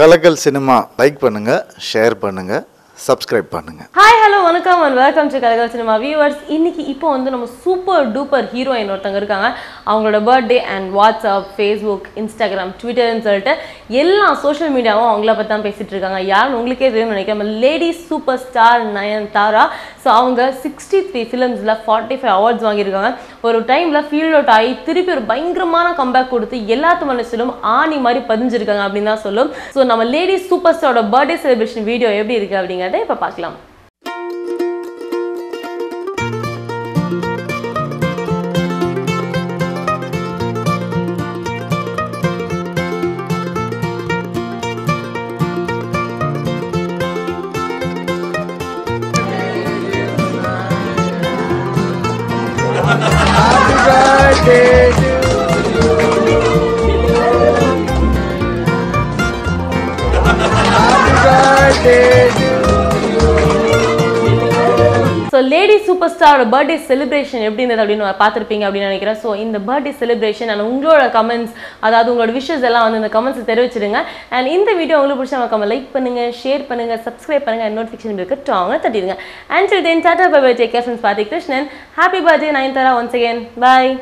கலக்கல் cinema like பண்ணுங்கள் share பண்ணுங்கள் subscribe பண்ணுங்க. ஹாய் ஹலோ வணக்கம் and welcome to Kalakkal cinema viewers இன்னைக்கு இப்போ வந்து நம்ம சூப்பர் டூப்பர் ஹீரோயின் ஒருத்தவங்க இருக்காங்க. அவங்களோட birthday and WhatsApp Facebook Instagram ட்விட்டர்னு சொல்லிட்டு எல்லா சோஷியல் மீடியாவும் அவங்கள பற்றி தான் பேசிட்டு இருக்காங்க. யாருன்னு உங்களுக்கே தெரியும்னு நினைக்கிறேன் lady super star Nayanthara so அவங்க சிக்ஸ்டி த்ரீ ஃபிலிம்ஸில் ஃபார்ட்டி ஃபைவ் அவார்ட்ஸ் வாங்கியிருக்காங்க. ஒரு டைமில் ஃபீல்ட் அவுட் ஆகி திருப்பி ஒரு பயங்கரமான கம்பேக் கொடுத்து எல்லாத்து மனசிலும் ஆணி மாதிரி பதிஞ்சிருக்காங்க அப்படின்னு தான் சொல்லும். ஸோ நம்ம லேடி சூப்பர் ஸ்டாரோட பர்த்டே செலிப்ரேஷன் வீடியோ எப்படி இருக்குது அப்படிங்கிறத இப்போ பார்க்கலாம். ஸோ லேடி சூப்பர் ஸ்டாரோட பர்த்டே செலிப்ரேஷன் எப்படி இருந்தது அப்படின்னு பார்த்துருப்பீங்க அப்படின்னு நினைக்கிறேன். ஸோ இந்த பர்த்டே செலிப்ரேஷன் அண்ட் உங்களோட கமெண்ட்ஸ் அதாவது உங்களோட விஷஸ் எல்லாம் வந்து இந்த கமெண்ட்ஸ் தெரிவிச்சிடுங்க அண்ட் இந்த வீடியோ உங்களுக்கு பிடிச்ச மறக்காம லைக் பண்ணுங்கள் ஷேர் பண்ணுங்கள் சப்ஸ்கிரைப் பண்ணுங்க அண்ட் நோட்டிஃபிகேஷன் இருக்கு அவங்க தட்டிடுங்க. And till then tata bye bye take care friends Krishnan happy birthday nine once again bye